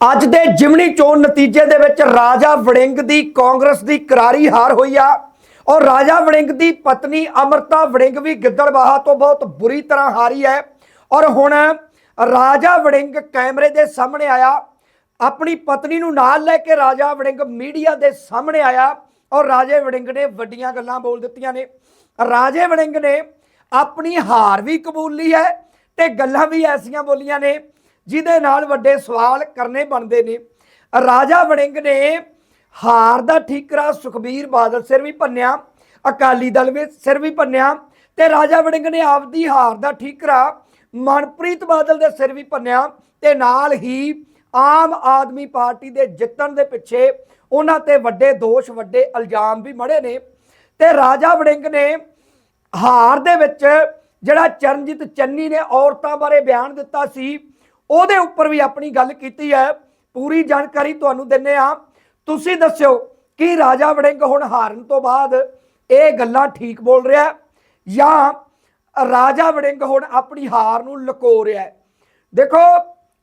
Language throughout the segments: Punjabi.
ਅੱਜ ਦੇ ਜਿਮਣੀ ਚੋਣ ਨਤੀਜੇ ਦੇ ਵਿੱਚ ਰਾਜਾ ਵੜਿੰਗ ਦੀ ਕਾਂਗਰਸ ਦੀ ਕਰਾਰੀ ਹਾਰ ਹੋਈ ਆ। ਔਰ ਰਾਜਾ ਵੜਿੰਗ ਦੀ ਪਤਨੀ ਅਮਰਤਾ ਵੜਿੰਗ ਵੀ ਗਿੱਦੜਬਾਹਾ ਤੋਂ ਬਹੁਤ ਬੁਰੀ ਤਰ੍ਹਾਂ ਹਾਰੀ ਹੈ। ਔਰ ਹੁਣ ਰਾਜਾ ਵੜਿੰਗ ਕੈਮਰੇ ਦੇ ਸਾਹਮਣੇ ਆਇਆ। ਆਪਣੀ ਪਤਨੀ ਨੂੰ ਨਾਲ ਲੈ ਕੇ ਰਾਜਾ ਵੜਿੰਗ ਮੀਡੀਆ ਦੇ ਸਾਹਮਣੇ ਆਇਆ। ਔਰ ਰਾਜੇ ਵੜਿੰਗ ਨੇ ਵੱਡੀਆਂ ਗੱਲਾਂ ਬੋਲ ਦਿੱਤੀਆਂ ਨੇ। ਰਾਜੇ ਵੜਿੰਗ ਨੇ ਆਪਣੀ ਹਾਰ ਵੀ ਕਬੂਲੀ ਹੈ ਤੇ ਗੱਲਾਂ ਵੀ ਐਸੀਆਂ ਬੋਲੀਆਂ ਨੇ। ਜਿਹਦੇ ਨਾਲ ਵੱਡੇ ਸਵਾਲ ਕਰਨੇ ਬਣਦੇ ਨੇ। ਰਾਜਾ ਵੜਿੰਗ ਨੇ ਹਾਰ ਦਾ ਠੀਕਰਾ ਸੁਖਬੀਰ ਬਾਦਲ ਸਿਰ ਵੀ ਭੰਨਿਆ ਅਕਾਲੀ ਦਲ ਵੀ ਸਿਰ ਵੀ ਭੰਨਿਆ ਤੇ ਰਾਜਾ ਵੜਿੰਗ ਨੇ ਆਪਦੀ ਹਾਰ ਦਾ ਠੀਕਰਾ ਮਨਪ੍ਰੀਤ ਬਾਦਲ ਦੇ ਸਿਰ ਵੀ ਭੰਨਿਆ ਤੇ ਨਾਲ ਹੀ ਆਮ ਆਦਮੀ ਪਾਰਟੀ ਦੇ ਜਿੱਤਣ ਦੇ ਪਿੱਛੇ ਉਹਨਾਂ ਤੇ ਵੱਡੇ ਦੋਸ਼, ਵੱਡੇ ਇਲਜ਼ਾਮ ਵੀ ਮੜੇ ਨੇ। ਤੇ ਰਾਜਾ ਵੜਿੰਗ ਨੇ ਹਾਰ ਦੇ ਵਿੱਚ ਜਿਹੜਾ ਚਰਨਜੀਤ ਚੰਨੀ ਨੇ ਔਰਤਾਂ ਬਾਰੇ ਬਿਆਨ ਦਿੱਤਾ ਸੀ ਉਹਦੇ ਉੱਪਰ ਵੀ ਆਪਣੀ ਗੱਲ ਕੀਤੀ ਹੈ। ਪੂਰੀ ਜਾਣਕਾਰੀ ਤੁਹਾਨੂੰ ਦਿੰਨੇ ਆ ਤੁਸੀਂ ਦੱਸਿਓ ਕਿ ਰਾਜਾ ਵੜਿੰਗ ਹੁਣ ਹਾਰਨ ਤੋਂ ਬਾਅਦ ਇਹ ਗੱਲਾਂ ਠੀਕ ਬੋਲ ਰਿਹਾ ਜਾਂ ਰਾਜਾ ਵੜਿੰਗ ਹੁਣ ਆਪਣੀ ਹਾਰ ਨੂੰ ਲੁਕੋ ਰਿਹਾ ਦੇਖੋ,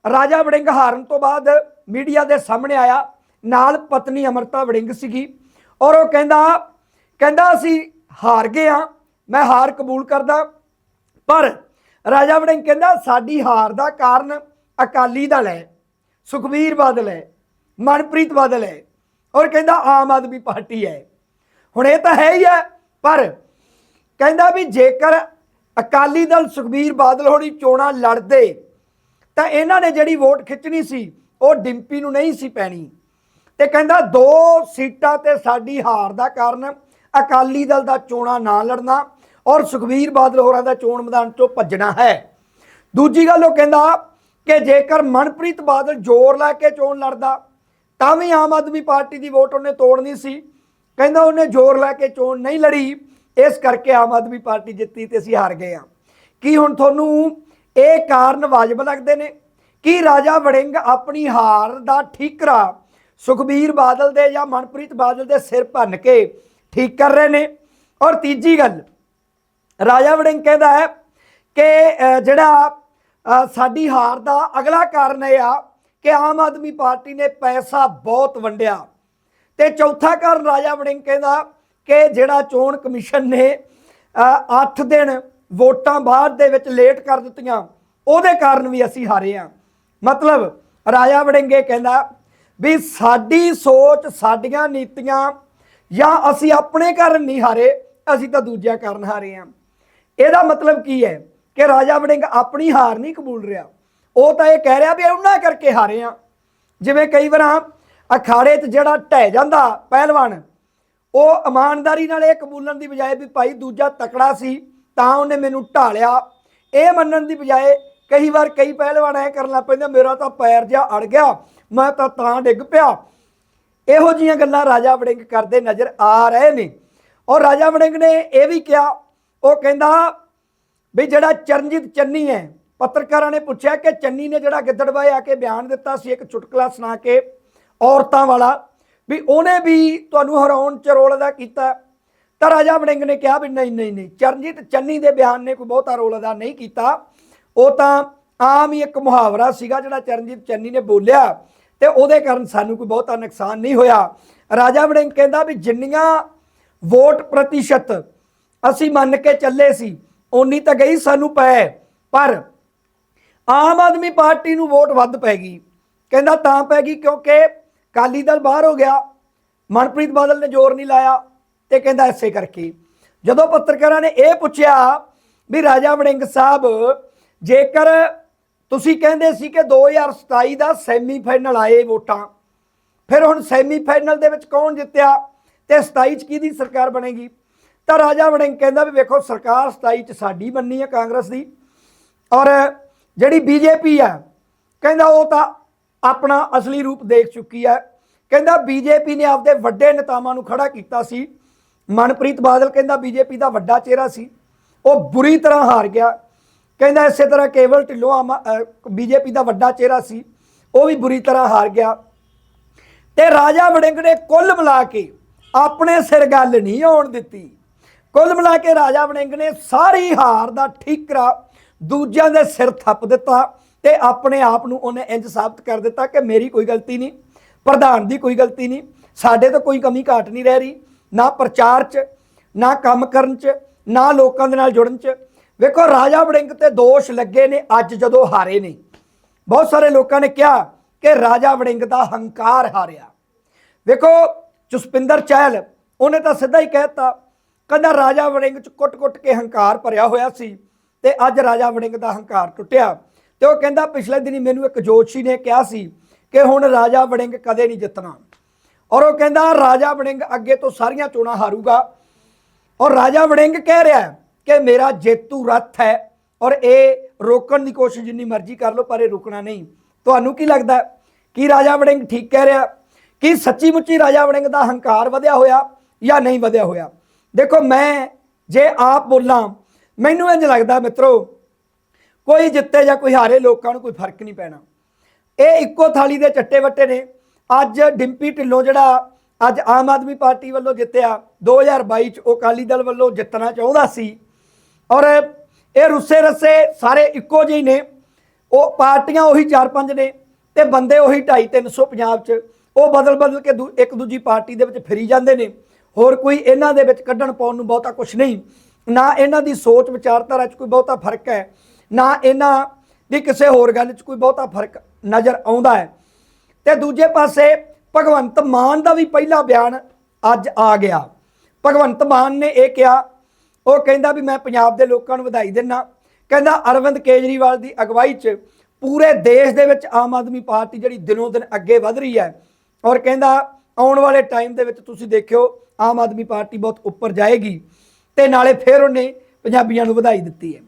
ਰਾਜਾ ਵੜਿੰਗ ਹਾਰਨ ਤੋਂ ਬਾਅਦ ਮੀਡੀਆ ਦੇ ਸਾਹਮਣੇ ਆਇਆ। ਨਾਲ ਪਤਨੀ ਅਮਰਤਾ ਵੜਿੰਗ ਸੀਗੀ ਔਰ ਉਹ ਕਹਿੰਦਾ ਕਹਿੰਦਾ ਅਸੀਂ ਹਾਰ ਗਏ ਆ ਮੈਂ ਹਾਰ ਕਬੂਲ ਕਰਦਾ। ਪਰ ਰਾਜਾ ਵੜਿੰਗ ਕਹਿੰਦਾ, ਸਾਡੀ ਹਾਰ ਦਾ ਕਾਰਨ ਅਕਾਲੀ ਦਲ ਹੈ, ਸੁਖਬੀਰ ਬਾਦਲ ਹੈ, ਮਨਪ੍ਰੀਤ ਬਾਦਲ ਹੈ, ਔਰ ਕਹਿੰਦਾ ਆਮ ਆਦਮੀ ਪਾਰਟੀ ਹੈ। ਹੁਣ ਇਹ ਤਾਂ ਹੈ ਹੀ ਹੈ, ਪਰ ਕਹਿੰਦਾ ਵੀ ਜੇਕਰ ਅਕਾਲੀ ਦਲ ਸੁਖਬੀਰ ਬਾਦਲ ਹੋਣੀ ਚੋਣਾਂ ਲੜਦੇ, ਤਾਂ ਇਹਨਾਂ ਨੇ ਜਿਹੜੀ ਵੋਟ ਖਿੱਚਣੀ ਸੀ, ਉਹ ਡਿੰਪੀ ਨੂੰ ਨਹੀਂ ਸੀ ਪੈਣੀ। ਤੇ ਕਹਿੰਦਾ ਦੋ ਸੀਟਾਂ ਤੇ ਸਾਡੀ ਹਾਰ ਦਾ ਕਾਰਨ ਅਕਾਲੀ ਦਲ ਦਾ ਚੋਣਾਂ ਨਾ ਲੜਨਾ ਔਰ ਸੁਖਬੀਰ ਬਾਦਲ ਹੋਰਾਂ ਦਾ ਚੋਣ ਮੈਦਾਨ ਚੋਂ ਭੱਜਣਾ ਹੈ। ਦੂਜੀ ਗੱਲ ਉਹ ਕਹਿੰਦਾ ਕਿ ਜੇਕਰ ਮਨਪ੍ਰੀਤ ਬਾਦਲ ਜ਼ੋਰ ਲਾ ਕੇ ਚੋਣ ਲੜਦਾ, ਤਾਂ ਵੀ ਆਮ ਆਦਮੀ ਪਾਰਟੀ ਦੀ ਵੋਟ ਉਹਨੇ ਤੋੜਨੀ ਸੀ। ਕਹਿੰਦਾ ਉਹਨੇ ਜ਼ੋਰ ਲਾ ਕੇ ਚੋਣ ਨਹੀਂ ਲੜੀ, ਇਸ ਕਰਕੇ ਆਮ ਆਦਮੀ ਪਾਰਟੀ ਜਿੱਤੀ ਤੇ ਅਸੀਂ ਹਾਰ ਗਏ ਆ ਕੀ ਹੁਣ ਤੁਹਾਨੂੰ ਇਹ ਕਾਰਨ ਵਾਜਬ ਲੱਗਦੇ ਨੇ? ਕਿ ਰਾਜਾ ਵੜਿੰਗ ਆਪਣੀ ਹਾਰ ਦਾ ਠੀਕਰਾ ਸੁਖਬੀਰ ਬਾਦਲ ਦੇ ਜਾਂ ਮਨਪ੍ਰੀਤ ਬਾਦਲ ਦੇ ਸਿਰ ਭੰਨ ਕੇ ਠੀਕ ਕਰ ਰਹੇ ਨੇ? ਔਰ ਤੀਜੀ ਗੱਲ, ਰਾਜਾ ਵੜਿੰਗ ਕਹਿੰਦਾ ਹੈ ਕਿ ਜਿਹੜਾ ਸਾਡੀ ਹਾਰ ਦਾ ਅਗਲਾ ਕਾਰਨ ਇਹ ਆ ਕਿ ਆਮ ਆਦਮੀ ਪਾਰਟੀ ਨੇ ਪੈਸਾ ਬਹੁਤ ਵੰਡਿਆ। ਤੇ ਚੌਥਾ ਕਾਰਨ ਰਾਜਾ ਵੜਿੰਗ ਕਹਿੰਦਾ ਕਿ ਜਿਹੜਾ ਚੋਣ ਕਮਿਸ਼ਨ ਨੇ 8 ਦਿਨ ਵੋਟਾਂ ਬਾਅਦ ਦੇ ਵਿੱਚ ਲੇਟ ਕਰ ਦਿੱਤੀਆਂ, ਉਹਦੇ ਕਾਰਨ ਵੀ ਅਸੀਂ ਹਾਰੇ ਆ ਮਤਲਬ ਰਾਜਾ ਵੜਿੰਗੇ ਕਹਿੰਦਾ ਵੀ ਸਾਡੀ ਸੋਚ, ਸਾਡੀਆਂ ਨੀਤੀਆਂ ਜਾਂ ਅਸੀਂ ਆਪਣੇ ਕਾਰਨ ਨਹੀਂ ਹਾਰੇ, ਅਸੀਂ ਤਾਂ ਦੂਜਿਆਂ ਕਾਰਨ ਹਾਰੇ ਆ ਇਹਦਾ ਮਤਲਬ ਕੀ ਹੈ? ਕਿ ਰਾਜਾ ਵੜਿੰਗ ਆਪਣੀ ਹਾਰ ਨਹੀਂ ਕਬੂਲ ਰਿਹਾ। ਉਹ ਤਾਂ ਇਹ ਕਹਿ ਰਿਹਾ ਵੀ ਉਹਨਾਂ ਕਰਕੇ ਹਾਰੇ ਆ ਜਿਵੇਂ ਕਈ ਵਾਰਾਂ ਅਖਾੜੇ 'ਚ ਜਿਹੜਾ ਢਹਿ ਜਾਂਦਾ ਪਹਿਲਵਾਨ, ਉਹ ਇਮਾਨਦਾਰੀ ਨਾਲ ਇਹ ਕਬੂਲਣ ਦੀ ਬਜਾਏ ਵੀ ਭਾਈ ਦੂਜਾ ਤਕੜਾ ਸੀ, ਤਾਂ ਉਹਨੇ ਮੈਨੂੰ ਢਾਲਿਆ। ਇਹ ਮੰਨਣ ਦੀ ਬਜਾਏ ਕਈ ਵਾਰ ਕਈ ਪਹਿਲਵਾਨ ਐ ਕਰਨ ਲੱਗ ਪੈਂਦੇ, ਮੇਰਾ ਤਾਂ ਪੈਰ ਜਿਹਾ ਅੜ ਗਿਆ, ਮੈਂ ਤਾਂ ਤਾਂ ਡਿੱਗ ਪਿਆ। ਇਹੋ ਜੀਆਂ ਗੱਲਾਂ ਰਾਜਾ ਵੜਿੰਗ ਕਰਦੇ ਨਜ਼ਰ ਆ ਰਹੇ ਨੇ। ਔਰ ਰਾਜਾ ਵੜਿੰਗ ਨੇ ਇਹ ਵੀ ਕਿਹਾ, ਉਹ ਕਹਿੰਦਾ ਵੀ ਜਿਹੜਾ ਚਰਨਜੀਤ ਚੰਨੀ ਹੈ, ਪੱਤਰਕਾਰਾਂ ਨੇ ਪੁੱਛਿਆ ਕਿ ਚੰਨੀ ਨੇ ਜਿਹੜਾ ਗਿੱਦੜਬਾਏ ਆ ਕੇ ਬਿਆਨ ਦਿੱਤਾ ਸੀ, ਇੱਕ ਚੁਟਕਲਾ ਸੁਣਾ ਕੇ ਔਰਤਾਂ ਵਾਲਾ, ਵੀ ਉਹਨੇ ਵੀ ਤੁਹਾਨੂੰ ਹਰਾਉਣ ਚ ਰੋਲ ਅਦਾ ਕੀਤਾ। ਤਾਂ ਰਾਜਾ ਵੜਿੰਗ ਨੇ ਕਿਹਾ ਵੀ ਨਹੀਂ ਨਹੀਂ ਨਹੀਂ, ਚਰਨਜੀਤ ਚੰਨੀ ਦੇ ਬਿਆਨ ਨੇ ਕੋਈ ਬਹੁਤਾ ਰੋਲ ਅਦਾ ਨਹੀਂ ਕੀਤਾ। ਉਹ ਤਾਂ ਆਮ ਹੀ ਇੱਕ ਮੁਹਾਵਰਾ ਸੀਗਾ ਜਿਹੜਾ ਚਰਨਜੀਤ ਚੰਨੀ ਨੇ ਬੋਲਿਆ ਤੇ ਉਹਦੇ ਕਾਰਨ ਸਾਨੂੰ ਕੋਈ ਬਹੁਤਾ ਨੁਕਸਾਨ ਨਹੀਂ ਹੋਇਆ। ਰਾਜਾ ਵੜਿੰਗ ਕਹਿੰਦਾ ਵੀ ਜਿੰਨੀਆਂ ਵੋਟ ਪ੍ਰਤੀਸ਼ਤ ਅਸੀਂ ਮੰਨ ਕੇ ਚੱਲੇ ਸੀ ਓਨੀ ਤਾਂ ਗਈ ਸਾਨੂੰ ਪੈ। ਪਰ ਆਮ ਆਦਮੀ ਪਾਰਟੀ ਨੂੰ ਵੋਟ ਵੱਧ ਪੈ ਗਈ। ਕਹਿੰਦਾ ਤਾਂ ਪੈ ਗਈ ਕਿਉਂਕਿ ਕਾਲੀ ਦਲ ਬਾਹਰ ਹੋ ਗਿਆ। ਮਨਪ੍ਰੀਤ ਬਾਦਲ ਨੇ ਜ਼ੋਰ ਨਹੀਂ ਲਾਇਆ ਤੇ ਕਹਿੰਦਾ ਐਸੇ ਕਰਕੇ। ਜਦੋਂ ਪੱਤਰਕਾਰਾਂ ਨੇ ਇਹ ਪੁੱਛਿਆ ਵੀ ਰਾਜਾ ਵੜਿੰਗ ਸਾਹਿਬ, ਜੇਕਰ ਤੁਸੀਂ ਕਹਿੰਦੇ ਸੀ ਕਿ 2027 ਦਾ ਸੈਮੀਫਾਈਨਲ ਆਏ ਵੋਟਾਂ, ਫਿਰ ਹੁਣ ਸੈਮੀਫਾਈਨਲ ਦੇ ਵਿੱਚ ਕੌਣ ਜਿੱਤਿਆ ਤੇ 27 ਚ ਕਿਹਦੀ ਸਰਕਾਰ ਬਣੇਗੀ? ਤਾਂ ਰਾਜਾ ਵੜਿੰਗ ਕਹਿੰਦਾ ਵੀ ਵੇਖੋ, ਸਰਕਾਰ 27 ਚ ਸਾਡੀ ਬੰਨੀ ਹੈ ਕਾਂਗਰਸ ਦੀ। ਔਰ ਜਿਹੜੀ ਬੀਜੇਪੀ ਆ, ਕਹਿੰਦਾ ਉਹ ਤਾਂ ਆਪਣਾ ਅਸਲੀ ਰੂਪ ਦੇਖ ਚੁੱਕੀ ਹੈ ਕਹਿੰਦਾ ਬੀਜੇਪੀ ਨੇ ਆਪਦੇ ਵੱਡੇ ਨੇਤਾਵਾਂ ਨੂੰ ਖੜਾ ਕੀਤਾ ਸੀ। ਮਨਪ੍ਰੀਤ ਬਾਦਲ ਕਹਿੰਦਾ ਬੀਜੇਪੀ ਦਾ ਵੱਡਾ ਚਿਹਰਾ ਸੀ। ਉਹ ਬੁਰੀ ਤਰ੍ਹਾਂ ਹਾਰ ਗਿਆ। ਕਹਿੰਦਾ ਇਸੇ ਤਰ੍ਹਾਂ ਕੇਵਲ ਢਿੱਲੋਂ ਬੀਜੇਪੀ ਦਾ ਵੱਡਾ ਚਿਹਰਾ ਸੀ। ਉਹ ਵੀ ਬੁਰੀ ਤਰ੍ਹਾਂ ਹਾਰ ਗਿਆ। ਤੇ ਰਾਜਾ ਵੜਿੰਗ ਨੇ ਕੁੱਲ ਮਿਲਾ ਕੇ ਆਪਣੇ ਸਿਰ ਗੱਲ ਨਹੀਂ ਆਉਣ ਦਿੱਤੀ। ਕੁੱਲ ਮਿਲਾ ਕੇ ਰਾਜਾ ਵੜਿੰਗ ਨੇ ਸਾਰੀ ਹਾਰ ਦਾ ਠੀਕਰਾ ਦੂਜਿਆਂ ਦੇ ਸਿਰ ਥੱਪ ਦਿੱਤਾ ਤੇ ਆਪਣੇ ਆਪ ਨੂੰ ਉਹਨੇ ਇੰਜ ਸਾਬਤ ਕਰ ਦਿੱਤਾ ਕਿ ਮੇਰੀ ਕੋਈ ਗਲਤੀ ਨਹੀਂ, ਪ੍ਰਧਾਨ ਦੀ ਕੋਈ ਗਲਤੀ ਨਹੀਂ, ਸਾਡੇ ਤੋਂ ਕੋਈ ਕਮੀ ਘਾਟ ਨਹੀਂ ਰਹਿ ਰਹੀ, ਨਾ ਪ੍ਰਚਾਰ 'ਚ, ਨਾ ਕੰਮ ਕਰਨ 'ਚ, ਨਾ ਲੋਕਾਂ ਦੇ ਨਾਲ ਜੁੜਨ 'ਚ। ਵੇਖੋ, ਰਾਜਾ ਵੜਿੰਗ ਤੇ ਦੋਸ਼ ਲੱਗੇ ਨੇ ਅੱਜ ਜਦੋਂ ਹਾਰੇ ਨੇ। ਬਹੁਤ ਸਾਰੇ ਲੋਕਾਂ ਨੇ ਕਿਹਾ ਕਿ ਰਾਜਾ ਵੜਿੰਗ ਦਾ ਹੰਕਾਰ ਹਾਰਿਆ। ਵੇਖੋ, ਜਸਪਿੰਦਰ ਚਹਿਲ, ਉਹਨੇ ਤਾਂ ਸਿੱਧਾ ਹੀ ਕਹਿਤਾ ਕਹਿੰਦਾ ਰਾਜਾ ਵੜਿੰਗ ਚ ਕੁੱਟ-ਕੁੱਟ ਕੇ ਹੰਕਾਰ ਭਰਿਆ ਹੋਇਆ ਸੀ ਤੇ ਅੱਜ ਰਾਜਾ ਵੜਿੰਗ ਦਾ ਹੰਕਾਰ ਟੁੱਟਿਆ। ਤੇ ਉਹ ਕਹਿੰਦਾ ਪਿਛਲੇ ਦਿਨੀ ਮੈਨੂੰ ਇੱਕ ਜੋਤਸ਼ੀ ਨੇ ਕਿਹਾ ਸੀ ਕਿ ਹੁਣ ਰਾਜਾ ਵੜਿੰਗ ਕਦੇ ਨਹੀਂ ਜਿੱਤਣਾ। ਔਰ ਉਹ ਕਹਿੰਦਾ ਰਾਜਾ ਵੜਿੰਗ ਅੱਗੇ ਤੋਂ ਸਾਰੀਆਂ ਚੋਣਾਂ ਹਾਰੂਗਾ। ਔਰ ਰਾਜਾ ਵੜਿੰਗ ਕਹਿ ਰਿਹਾ ਕਿ ਮੇਰਾ ਜੇਤੂ ਰੱਥ ਹੈ ਔਰ ਇਹ ਰੋਕਣ ਦੀ ਕੋਸ਼ਿਸ਼ ਜਿੰਨੀ ਮਰਜ਼ੀ ਕਰ ਲਓ, ਪਰ ਇਹ ਰੁਕਣਾ ਨਹੀਂ। ਤੁਹਾਨੂੰ ਕੀ ਲੱਗਦਾ ਹੈ? ਕੀ ਰਾਜਾ ਵੜਿੰਗ ਠੀਕ ਕਹਿ ਰਿਹਾ ਕੀ ਸੱਚੀ ਮੁੱਚੀ ਰਾਜਾ ਵੜਿੰਗ ਦਾ ਹੰਕਾਰ ਵਧਿਆ ਹੋਇਆ ਜਾਂ ਨਹੀਂ ਵਧਿਆ ਹੋਇਆ? ਦੇਖੋ, ਮੈਂ ਜੇ ਆਪ ਬੋਲਾਂ, ਮੈਨੂੰ ਇੰਜ ਲੱਗਦਾ ਮਿੱਤਰੋ, ਕੋਈ ਜਿੱਤੇ ਜਾਂ ਕੋਈ ਹਾਰੇ ਲੋਕਾਂ ਨੂੰ ਕੋਈ ਫ਼ਰਕ ਨਹੀਂ ਪੈਣਾ। ਇਹ ਇੱਕੋ ਥਾਲੀ ਦੇ ਚੱਟੇ ਵੱਟੇ ਨੇ। ਅੱਜ ਡਿੰਪੀ ਢਿੱਲੋਂ ਜਿਹੜਾ ਅੱਜ ਆਮ ਆਦਮੀ ਪਾਰਟੀ ਵੱਲੋਂ ਜਿੱਤਿਆ 2022 ਚ ਉਹ ਅਕਾਲੀ ਦਲ ਵੱਲੋਂ ਜਿੱਤਣਾ ਚਾਹੁੰਦਾ ਸੀ। ਔਰ ਇਹ ਰੁੱਸੇ ਰਸੇ ਸਾਰੇ ਇੱਕੋ ਜਿਹੇ ਨੇ। ਉਹ ਪਾਰਟੀਆਂ ਉਹੀ 4-5 ਨੇ ਤੇ ਬੰਦੇ ਉਹੀ 2.5-300 ਪੰਜਾਬ 'ਚ ਉਹ ਬਦਲ ਬਦਲ ਕੇ ਦੂ- ਇੱਕ ਦੂਜੀ ਪਾਰਟੀ ਦੇ ਵਿੱਚ ਫਿਰੀ ਜਾਂਦੇ ਨੇ। ਹੋਰ ਕੋਈ ਇਹਨਾਂ ਦੇ ਵਿੱਚ ਕੱਢਣ ਪਾਉਣ ਨੂੰ ਬਹੁਤਾ ਕੁਝ ਨਹੀਂ। ਨਾ ਇਹਨਾਂ ਦੀ ਸੋਚ ਵਿਚਾਰਧਾਰਾ 'ਚ ਕੋਈ ਬਹੁਤਾ ਫ਼ਰਕ ਹੈ, ਨਾ ਇਹਨਾਂ ਦੀ ਕਿਸੇ ਹੋਰ ਗੱਲ 'ਚ ਕੋਈ ਬਹੁਤਾ ਫ਼ਰਕ ਨਜ਼ਰ ਆਉਂਦਾ ਹੈ। ਤੇ ਦੂਜੇ ਪਾਸੇ ਭਗਵੰਤ ਮਾਨ ਦਾ ਵੀ ਪਹਿਲਾ ਬਿਆਨ ਅੱਜ ਆ ਗਿਆ। ਭਗਵੰਤ ਮਾਨ ਨੇ ਇਹ ਕਿਹਾ, ਉਹ ਕਹਿੰਦਾ ਵੀ ਮੈਂ ਪੰਜਾਬ ਦੇ ਲੋਕਾਂ ਨੂੰ ਵਧਾਈ ਦਿੰਨਾ। ਕਹਿੰਦਾ ਅਰਵਿੰਦ ਕੇਜਰੀਵਾਲ ਦੀ ਅਗਵਾਈ 'ਚ ਪੂਰੇ ਦੇਸ਼ ਦੇ ਵਿੱਚ ਆਮ ਆਦਮੀ ਪਾਰਟੀ ਜਿਹੜੀ ਦਿਨੋਂ ਦਿਨ ਅੱਗੇ ਵਧ ਰਹੀ ਹੈ। ਔਰ ਕਹਿੰਦਾ ਆਉਣ ਵਾਲੇ ਟਾਈਮ ਦੇ ਵਿੱਚ ਤੁਸੀਂ ਦੇਖਿਓ ਆਮ ਆਦਮੀ ਪਾਰਟੀ ਬਹੁਤ ਉੱਪਰ ਜਾਏਗੀ ਤੇ ਨਾਲੇ ਫਿਰ ਉਹਨੇ ਪੰਜਾਬੀਆਂ ਨੂੰ ਵਧਾਈ ਦਿੱਤੀ ਹੈ।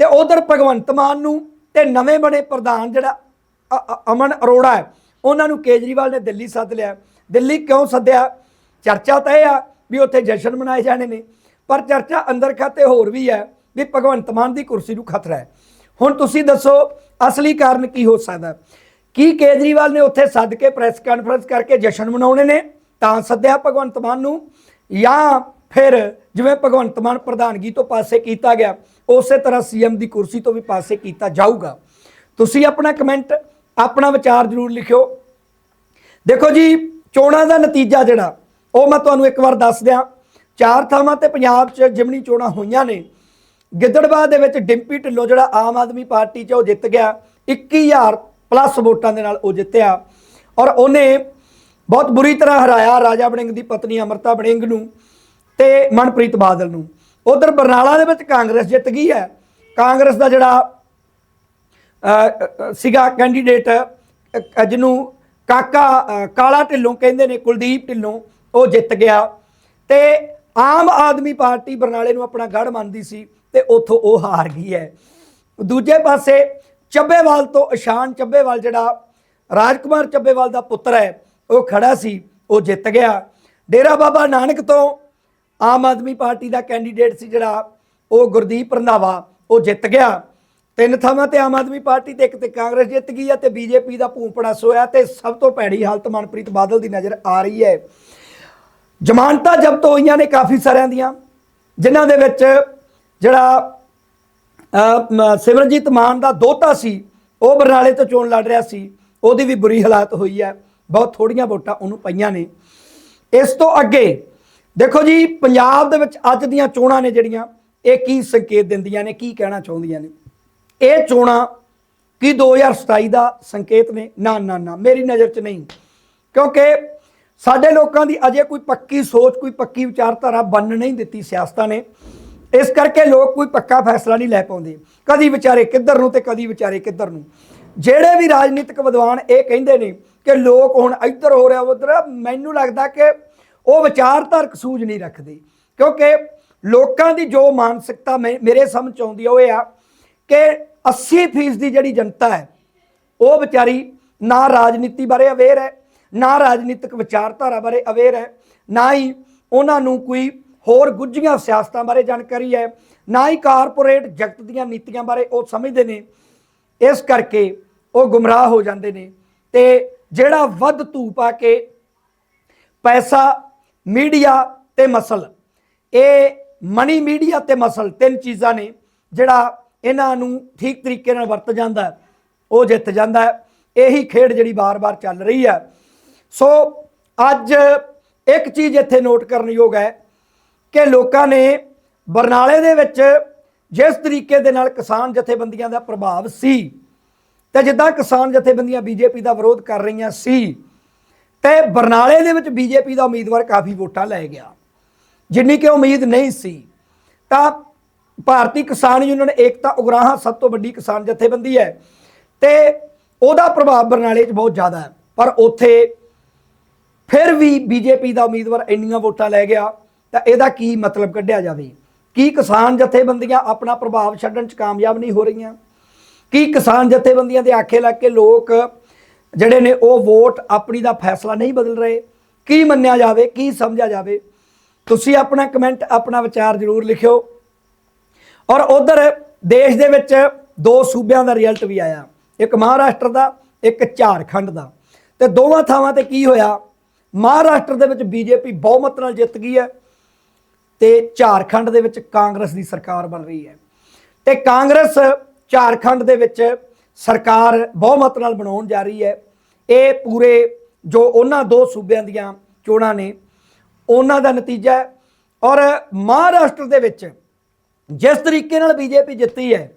ਤੇ ਉਧਰ ਭਗਵੰਤ ਮਾਨ ਨੂੰ ਤੇ ਨਵੇਂ ਬਣੇ ਪ੍ਰਧਾਨ ਜਿਹੜਾ ਅਮਨ ਅਰੋੜਾ ਹੈ, ਉਹਨਾਂ ਨੂੰ ਕੇਜਰੀਵਾਲ ਨੇ ਦਿੱਲੀ ਸੱਦ ਲਿਆ। ਦਿੱਲੀ ਕਿਉਂ ਸੱਦਿਆ? ਚਰਚਾ ਤਾਂ ਇਹ ਆ ਵੀ ਉੱਥੇ ਜਸ਼ਨ ਮਨਾਏ ਜਾਣੇ ਨੇ, ਪਰ ਚਰਚਾ ਅੰਦਰ ਖਾਤੇ ਹੋਰ ਵੀ ਹੈ ਵੀ ਭਗਵੰਤ ਮਾਨ ਦੀ ਕੁਰਸੀ ਨੂੰ ਖਤਰਾ ਹੈ। ਹੁਣ ਤੁਸੀਂ ਦੱਸੋ, ਅਸਲੀ ਕਾਰਨ ਕੀ ਹੋ ਸਕਦਾ? ਕੀ ਕੇਜਰੀਵਾਲ ਨੇ ਉੱਥੇ ਸੱਦ ਕੇ ਪ੍ਰੈਸ ਕਾਨਫਰੰਸ ਕਰਕੇ ਜਸ਼ਨ ਮਨਾਉਣੇ ਨੇ? ਤਾਂ ਸੱਦਿਆ ਭਗਵੰਤ ਮਾਨ ਨੂੰ, ਜਾਂ ਫਿਰ ਜਿਵੇਂ ਭਗਵੰਤ ਮਾਨ ਪ੍ਰਧਾਨਗੀ ਤੋਂ ਪਾਸੇ ਕੀਤਾ ਗਿਆ, ਉਸੇ ਤਰ੍ਹਾਂ ਸੀਐਮ ਦੀ ਕੁਰਸੀ ਤੋਂ ਵੀ ਪਾਸੇ ਕੀਤਾ ਜਾਊਗਾ। ਤੁਸੀਂ ਆਪਣਾ ਕਮੈਂਟ, ਆਪਣਾ ਵਿਚਾਰ ਜ਼ਰੂਰ ਲਿਖਿਓ। ਦੇਖੋ ਜੀ, ਚੋਣਾਂ ਦਾ ਨਤੀਜਾ ਜਿਹੜਾ, ਉਹ ਮੈਂ ਤੁਹਾਨੂੰ ਇੱਕ ਵਾਰ ਦੱਸ ਦਿਆਂ। ਚਾਰ ਥਾਵਾਂ ਤੇ ਪੰਜਾਬ 'ਚ ਜਿਮਣੀ ਚੋਣਾਂ ਹੋਈਆਂ ਨੇ। ਗਿੱਦੜਬਾਹ ਦੇ ਵਿੱਚ ਡਿੰਪੀ ਢਿੱਲੋਂ ਜਿਹੜਾ ਆਮ ਆਦਮੀ ਪਾਰਟੀ 'ਚ ਉਹ ਜਿੱਤ ਗਿਆ 21000 ਪਲੱਸ ਵੋਟਾਂ ਦੇ ਨਾਲ ਉਹ ਜਿੱਤਿਆ। ਔਰ ਉਹਨੇ ਬਹੁਤ ਬੁਰੀ ਤਰ੍ਹਾਂ ਹਰਾਇਆ ਰਾਜਾ ਬਣਿੰਗ ਦੀ ਪਤਨੀ ਅਮਰਤਾ ਵੜਿੰਗ ਨੂੰ ਤੇ ਮਨਪ੍ਰੀਤ ਬਾਦਲ ਨੂੰ। ਉਧਰ ਬਰਨਾਲਾ ਦੇ ਵਿੱਚ ਕਾਂਗਰਸ ਜਿੱਤ ਗਈ ਹੈ। ਕਾਂਗਰਸ ਦਾ ਜਿਹੜਾ ਸੀਗਾ ਕੈਂਡੀਡੇਟ ਜਿਹਨੂੰ ਕਾਕਾ ਕਾਲਾ ਢਿੱਲੋਂ ਕਹਿੰਦੇ ਨੇ, ਕੁਲਦੀਪ ਢਿੱਲੋਂ, ਉਹ ਜਿੱਤ ਗਿਆ। ਤੇ ਆਮ ਆਦਮੀ ਪਾਰਟੀ ਬਰਨਾਲੇ ਨੂੰ ਆਪਣਾ ਗੜ ਮੰਨਦੀ ਸੀ ਤੇ ਉੱਥੋਂ ਉਹ ਹਾਰ ਗਈ ਹੈ। ਦੂਜੇ ਪਾਸੇ ਚੱਬੇਵਾਲ ਤੋਂ ਇਸ਼ਾਨ ਚੱਬੇਵਾਲ ਜਿਹੜਾ, ਰਾਜਕੁਮਾਰ ਚੱਬੇਵਾਲ ਦਾ ਪੁੱਤਰ ਹੈ ਉਹ ਖੜਾ ਸੀ, ਉਹ ਜਿੱਤ ਗਿਆ। ਡੇਰਾ ਬਾਬਾ ਨਾਨਕ ਤੋਂ ਆਮ ਆਦਮੀ ਪਾਰਟੀ ਦਾ ਕੈਂਡੀਡੇਟ ਸੀ ਜਿਹੜਾ, ਉਹ ਗੁਰਦੀਪ ਰੰਧਾਵਾ, ਉਹ ਜਿੱਤ ਗਿਆ। ਤਿੰਨ ਥਾਵਾਂ ਤੇ ਆਮ ਆਦਮੀ ਪਾਰਟੀ ਤੇ ਇੱਕ ਤੇ ਕਾਂਗਰਸ ਜਿੱਤ ਗਈ ਹੈ ਤੇ ਬੀਜੇਪੀ ਦਾ ਭੂਪੜਾ ਸੋਇਆ ਤੇ ਸਭ ਤੋਂ ਭੈੜੀ ਹਾਲਤ ਮਨਪ੍ਰੀਤ ਬਾਦਲ ਦੀ ਨਜ਼ਰ ਆ ਰਹੀ ਹੈ। ਜ਼ਮਾਨਤਾਂ ਜ਼ਬਤ ਹੋਈਆਂ ਨੇ ਕਾਫੀ ਸਾਰਿਆਂ ਦੀਆਂ, ਜਿਨ੍ਹਾਂ ਦੇ ਵਿੱਚ ਜਿਹੜਾ ਸਿਮਰਨਜੀਤ ਮਾਨ ਦਾ ਦੋਤਾ ਸੀ, ਉਹ ਬਰਨਾਲੇ ਤੋਂ ਚੋਣ ਲੜ ਰਿਹਾ ਸੀ, ਉਹਦੀ ਵੀ ਬੁਰੀ ਹਾਲਾਤ ਹੋਈ ਹੈ। ਬਹੁਤ ਥੋੜੀਆਂ ਵੋਟਾਂ ਉਹਨੂੰ ਪਈਆਂ ਨੇ। ਇਸ ਤੋਂ ਅੱਗੇ ਦੇਖੋ ਜੀ, ਪੰਜਾਬ ਦੇ ਵਿੱਚ ਅੱਜ ਦੀਆਂ ਚੋਣਾਂ ਨੇ ਜਿਹੜੀਆਂ, ਇਹ ਕੀ ਸੰਕੇਤ ਦਿੰਦੀਆਂ ਨੇ, ਕੀ ਕਹਿਣਾ ਚਾਹੁੰਦੀਆਂ ਨੇ? ਇਹ ਚੋਣਾਂ ਕੀ 2027 ਦਾ ਸੰਕੇਤ ਨੇ? ਨਾ ਨਾ ਨਾ, ਮੇਰੀ ਨਜ਼ਰ 'ਚ ਨਹੀਂ। ਕਿਉਂਕਿ ਸਾਡੇ ਲੋਕਾਂ ਦੀ ਅਜੇ ਕੋਈ ਪੱਕੀ ਸੋਚ, ਕੋਈ ਪੱਕੀ ਵਿਚਾਰਧਾਰਾ ਬੰਨ ਨਹੀਂ ਦਿੱਤੀ ਸਿਆਸਤਾਂ ਨੇ। ਇਸ ਕਰਕੇ ਲੋਕ ਕੋਈ ਪੱਕਾ ਫੈਸਲਾ ਨਹੀਂ ਲੈ ਪਾਉਂਦੇ। ਕਦੀ ਵਿਚਾਰੇ ਕਿੱਧਰ ਨੂੰ ਤੇ ਕਦੀ ਵਿਚਾਰੇ ਕਿੱਧਰ ਨੂੰ। ਜਿਹੜੇ ਵੀ ਰਾਜਨੀਤਿਕ ਵਿਦਵਾਨ ਇਹ ਕਹਿੰਦੇ ਨੇ ਕਿ ਲੋਕ ਹੁਣ ਇੱਧਰ ਹੋ ਰਿਹਾ, ਉਧਰ, ਮੈਨੂੰ ਲੱਗਦਾ ਕਿ ਉਹ ਵਿਚਾਰਧਾਰਕ ਸੂਝ ਨਹੀਂ ਰੱਖਦੇ। ਕਿਉਂਕਿ ਲੋਕਾਂ ਦੀ ਜੋ ਮਾਨਸਿਕਤਾ ਮੇ- ਮੇਰੇ ਸਮਝ 'ਚ ਆਉਂਦੀ ਆ, ਉਹ ਇਹ ਆ ਕਿ 80% ਦੀ ਜਿਹੜੀ ਜਨਤਾ ਹੈ, ਉਹ ਵਿਚਾਰੀ ਨਾ ਰਾਜਨੀਤੀ ਬਾਰੇ ਅਵੇਅਰ ਹੈ, ਨਾ ਰਾਜਨੀਤਿਕ ਵਿਚਾਰਧਾਰਾ ਬਾਰੇ ਅਵੇਅਰ ਹੈ, ਨਾ ਹੀ ਉਹਨਾਂ ਨੂੰ ਕੋਈ ਹੋਰ ਗੁੱਝੀਆਂ ਸਿਆਸਤਾਂ ਬਾਰੇ ਜਾਣਕਾਰੀ ਹੈ, ਨਾ ਹੀ ਕਾਰਪੋਰੇਟ ਜਗਤ ਦੀਆਂ ਨੀਤੀਆਂ ਬਾਰੇ ਉਹ ਸਮਝਦੇ ਨੇ। ਇਸ ਕਰਕੇ ਉਹ ਗੁੰਮਰਾਹ ਹੋ ਜਾਂਦੇ ਨੇ ਤੇ ਜਿਹੜਾ ਵੱਧ ਧੂ ਪਾ ਕੇ ਪੈਸਾ, ਮੀਡੀਆ ਤੇ ਮਸਲ। ਇਹ ਮਨੀ ਮੀਡੀਆ ਤੇ ਮਸਲ ਤਿੰਨ ਚੀਜ਼ਾਂ ਨੇ ਜਿਹੜਾ ਇਹਨਾਂ ਨੂੰ ਠੀਕ ਤਰੀਕੇ ਨਾਲ ਵਰਤ ਜਾਂਦਾ ਉਹ ਜਿੱਤ ਜਾਂਦਾ ਇਹੀ ਖੇਡ ਜਿਹੜੀ ਬਾਰ-ਬਾਰ ਚੱਲ ਰਹੀ ਹੈ। ਸੋ ਅੱਜ ਇੱਕ ਚੀਜ਼ ਇੱਥੇ ਨੋਟ ਕਰਨ ਯੋਗ ਹੈ ਕਿ ਲੋਕਾਂ ਨੇ ਬਰਨਾਲੇ ਦੇ ਵਿੱਚ ਜਿਸ ਤਰੀਕੇ ਦੇ ਨਾਲ ਕਿਸਾਨ ਜਥੇਬੰਦੀਆਂ ਦਾ ਪ੍ਰਭਾਵ ਸੀ ਤੇ ਜਿੱਦਾਂ ਕਿਸਾਨ ਜਥੇਬੰਦੀਆਂ ਬੀਜੇਪੀ ਦਾ ਵਿਰੋਧ ਕਰ ਰਹੀਆਂ ਸੀ, ਤੇ ਬਰਨਾਲੇ ਦੇ ਵਿੱਚ ਬੀਜੇਪੀ ਦਾ ਉਮੀਦਵਾਰ ਕਾਫੀ ਵੋਟਾਂ ਲੈ ਗਿਆ। ਜਿੰਨੀ ਕਿ ਉਮੀਦ ਨਹੀਂ ਸੀ, ਤਾਂ ਭਾਰਤੀ ਕਿਸਾਨ ਯੂਨੀਅਨ ਏਕਤਾ ਉਗਰਾਹਾਂ ਸਭ ਤੋਂ ਵੱਡੀ ਕਿਸਾਨ ਜਥੇਬੰਦੀ ਹੈ ਤੇ ਉਹਦਾ ਪ੍ਰਭਾਵ ਬਰਨਾਲੇ 'ਚ ਬਹੁਤ ਜ਼ਿਆਦਾ ਹੈ। ਪਰ ਉੱਥੇ ਫਿਰ ਵੀ ਬੀਜੇਪੀ ਦਾ ਉਮੀਦਵਾਰ ਇੰਨੀਆਂ ਵੋਟਾਂ ਲੈ ਗਿਆ, ਤਾਂ ਇਹਦਾ ਕੀ ਮਤਲਬ ਕੱਢਿਆ ਜਾਵੇ? ਕੀ ਕਿਸਾਨ ਜਥੇਬੰਦੀਆਂ ਆਪਣਾ ਪ੍ਰਭਾਵ ਛੱਡਣ 'ਚ ਕਾਮਯਾਬ ਨਹੀਂ ਹੋ ਰਹੀਆਂ? ਕੀ ਕਿਸਾਨ ਜਥੇਬੰਦੀਆਂ ਦੇ ਆਖੇ ਲੱਗ ਕੇ ਲੋਕ ਜਿਹੜੇ ਨੇ ਉਹ ਵੋਟ ਆਪਣੀ ਦਾ ਫੈਸਲਾ ਨਹੀਂ ਬਦਲ ਰਹੇ? ਕੀ ਮੰਨਿਆ ਜਾਵੇ? ਕੀ ਸਮਝਿਆ ਜਾਵੇ? ਤੁਸੀਂ ਆਪਣਾ ਕਮੈਂਟ, ਆਪਣਾ ਵਿਚਾਰ ਜ਼ਰੂਰ ਲਿਖਿਓ। ਔਰ ਉਧਰ ਦੇਸ਼ ਦੇ ਵਿੱਚ ਦੋ ਸੂਬਿਆਂ ਦਾ ਰਿਜ਼ਲਟ ਵੀ ਆਇਆ। ਇੱਕ ਮਹਾਰਾਸ਼ਟਰ ਦਾ, ਇੱਕ ਝਾਰਖੰਡ ਦਾ। ਤੇ ਦੋਵਾਂ ਥਾਵਾਂ ਤੇ ਕੀ ਹੋਇਆ? ਮਹਾਰਾਸ਼ਟਰ ਦੇ ਵਿੱਚ ਬੀਜੇਪੀ ਬਹੁਮਤ ਨਾਲ ਜਿੱਤ ਗਈ ਹੈ ਤੇ ਝਾਰਖੰਡ ਦੇ ਵਿੱਚ ਕਾਂਗਰਸ ਦੀ ਸਰਕਾਰ ਬਣ ਰਹੀ ਹੈ। ਤੇ ਕਾਂਗਰਸ ਝਾਰਖੰਡ ਦੇ ਵਿੱਚ ਸਰਕਾਰ ਬਹੁਮਤ ਨਾਲ ਬਣਾਉਣ ਜਾ ਰਹੀ ਹੈ। ਇਹ ਪੂਰੇ ਜੋ ਉਹਨਾਂ ਦੋ ਸੂਬਿਆਂ ਦੀਆਂ ਚੋਣਾਂ ਨੇ, ਉਹਨਾਂ ਦਾ ਨਤੀਜਾ ਹੈ। ਔਰ ਮਹਾਰਾਸ਼ਟਰ ਦੇ ਵਿੱਚ ਜਿਸ ਤਰੀਕੇ ਨਾਲ ਬੀਜੇਪੀ ਜਿੱਤੀ ਹੈ,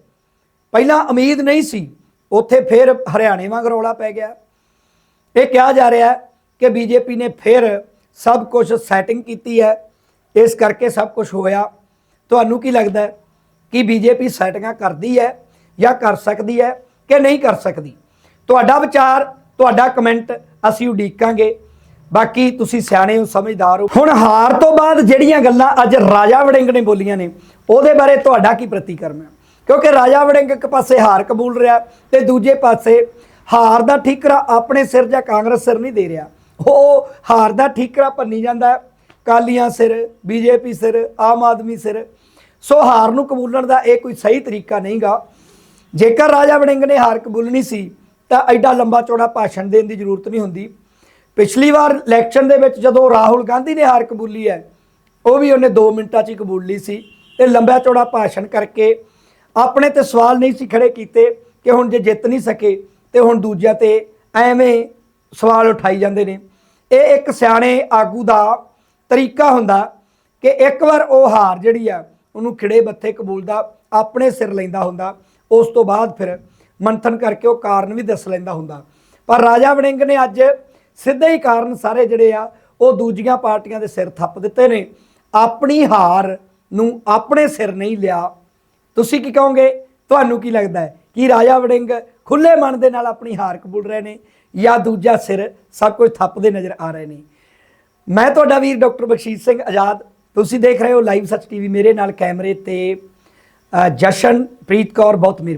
ਪਹਿਲਾਂ ਉਮੀਦ ਨਹੀਂ ਸੀ, ਉੱਥੇ ਫਿਰ ਹਰਿਆਣੇ ਵਾਂਗ ਰੌਲਾ ਪੈ ਗਿਆ। ਇਹ ਕਿਹਾ ਜਾ ਰਿਹਾ ਹੈ ਕਿ ਬੀਜੇਪੀ ਨੇ ਫਿਰ ਸਭ ਕੁਝ ਸੈਟਿੰਗ ਕੀਤੀ ਹੈ। ਇਸ ਕਰਕੇ ਸਭ ਕੁਝ ਹੋਇਆ। ਤੁਹਾਨੂੰ ਕੀ ਲੱਗਦਾ ਹੈ ਕਿ ਬੀਜੇਪੀ ਸੈਟਿੰਗਾਂ ਕਰਦੀ ਹੈ? ਜਾਂ ਕਰ ਸਕਦੀ ਹੈ ਕਿ ਨਹੀਂ ਕਰ ਸਕਦੀ। ਤੁਹਾਡਾ ਵਿਚਾਰ, ਤੁਹਾਡਾ ਕਮੈਂਟ ਅਸੀਂ ਉਡੀਕਾਂਗੇ। ਬਾਕੀ ਤੁਸੀਂ ਸਿਆਣੇ ਹੋ, ਸਮਝਦਾਰ ਹੋ। ਹੁਣ ਹਾਰ ਤੋਂ ਬਾਅਦ ਜਿਹੜੀਆਂ ਗੱਲਾਂ ਅੱਜ ਰਾਜਾ ਵੜਿੰਗ ਨੇ ਬੋਲੀਆਂ ਨੇ, ਉਹਦੇ ਬਾਰੇ ਤੁਹਾਡਾ ਕੀ ਪ੍ਰਤੀਕਰਮ ਹੈ? ਕਿਉਂਕਿ ਰਾਜਾ ਵੜਿੰਗ ਇੱਕ ਪਾਸੇ ਹਾਰ ਕਬੂਲ ਰਿਹਾ ਤੇ ਦੂਜੇ ਪਾਸੇ ਹਾਰ ਦਾ ਠੀਕਰਾ ਆਪਣੇ ਸਿਰ ਜਾਂ ਕਾਂਗਰਸ ਸਿਰ ਨਹੀਂ ਦੇ ਰਿਹਾ। ਉਹ ਹਾਰ ਦਾ ਠੀਕਰਾ ਭੰਨੀ ਜਾਂਦਾ ਹੈ। ਕਾਲੀਆਂ ਸਿਰ, ਬੀਜੇਪੀ ਸਿਰ, ਆਮ ਆਦਮੀ ਸਿਰ। ਸੋ ਹਾਰ ਨੂੰ ਕਬੂਲਣ ਦਾ ਇਹ ਕੋਈ ਸਹੀ ਤਰੀਕਾ ਨਹੀਂਗਾ। ਜੇਕਰ ਰਾਜਾ ਵੜਿੰਗ ਨੇ ਹਾਰ ਕਬੂਲਣੀ ਸੀ, ਤਾਂ ਐਡਾ ਲੰਬਾ ਚੌੜਾ ਭਾਸ਼ਣ ਦੇਣ ਦੀ ਜ਼ਰੂਰਤ ਨਹੀਂ ਹੁੰਦੀ। ਪਿਛਲੀ ਵਾਰ ਇਲੈਕਸ਼ਨ ਦੇ ਵਿੱਚ ਜਦੋਂ ਰਾਹੁਲ ਗਾਂਧੀ ਨੇ ਹਾਰ ਕਬੂਲੀ ਹੈ, ਉਹ ਵੀ ਉਹਨੇ 2 ਮਿੰਟਾਂ 'ਚ ਹੀ ਕਬੂਲ ਲਈ ਸੀ ਤੇ ਲੰਬਾ ਚੌੜਾ ਭਾਸ਼ਣ ਕਰਕੇ ਆਪਣੇ ਤੇ ਸਵਾਲ ਨਹੀਂ ਸੀ ਖੜੇ ਕੀਤੇ ਕਿ ਹੁਣ ਜੇ ਜਿੱਤ ਨਹੀਂ ਸਕੇ, ਤੇ ਹੁਣ ਦੂਜਿਆਂ ਤੇ ਐਵੇਂ ਸਵਾਲ ਉਠਾਈ ਜਾਂਦੇ ਨੇ। ਇਹ ਇੱਕ ਸਿਆਣੇ ਆਗੂ ਦਾ ਤਰੀਕਾ ਹੁੰਦਾ ਕਿ ਇੱਕ ਵਾਰ ਉਹ ਹਾਰ ਜਿਹੜੀ ਆ, ਉਹਨੂੰ ਖਿੜੇ ਬੱਥੇ ਕਬੂਲਦਾ, ਆਪਣੇ ਸਿਰ ਲੈਂਦਾ ਹੁੰਦਾ। ਉਸ ਤੋਂ ਬਾਅਦ ਫਿਰ ਮੰਥਨ ਕਰਕੇ ਉਹ ਕਾਰਨ ਵੀ ਦੱਸ ਲੈਂਦਾ ਹੁੰਦਾ। ਪਰ ਰਾਜਾ ਵੜਿੰਗ ਨੇ ਅੱਜ ਸਿੱਧੇ ਹੀ ਕਾਰਨ ਸਾਰੇ ਜਿਹੜੇ ਆ, ਉਹ ਦੂਜੀਆਂ ਪਾਰਟੀਆਂ ਦੇ ਸਿਰ ਥੱਪ ਦਿੱਤੇ ਨੇ। ਆਪਣੀ ਹਾਰ ਨੂੰ ਆਪਣੇ ਸਿਰ ਨਹੀਂ ਲਿਆ। ਤੁਸੀਂ ਕੀ ਕਹੋਗੇ? ਤੁਹਾਨੂੰ ਕੀ ਲੱਗਦਾ ਹੈ ਕਿ ਰਾਜਾ ਵੜਿੰਗ ਖੁੱਲੇ ਮਨ ਦੇ ਨਾਲ ਆਪਣੀ ਹਾਰ ਕਬੂਲ ਰਹੇ ਨੇ ਜਾਂ ਦੂਜਾ ਸਿਰ ਸਭ ਕੁਝ ਥੱਪਦੇ ਨਜ਼ਰ ਆ ਰਹੇ ਨੇ? ਮੈਂ ਤੁਹਾਡਾ ਵੀਰ ਡਾਕਟਰ ਬਖਸ਼ੀਸ਼ ਸਿੰਘ ਆਜ਼ਾਦ। ਤੁਸੀਂ ਦੇਖ ਰਹੇ ਹੋ ਲਾਈਵ ਸੱਚ ਟੀਵੀ ਮੇਰੇ ਨਾਲ ਕੈਮਰੇ ਤੇ ਜਸ਼ਨ ਪ੍ਰੀਤ ਕੌਰ ਬਹੁਤ ਮੇਰ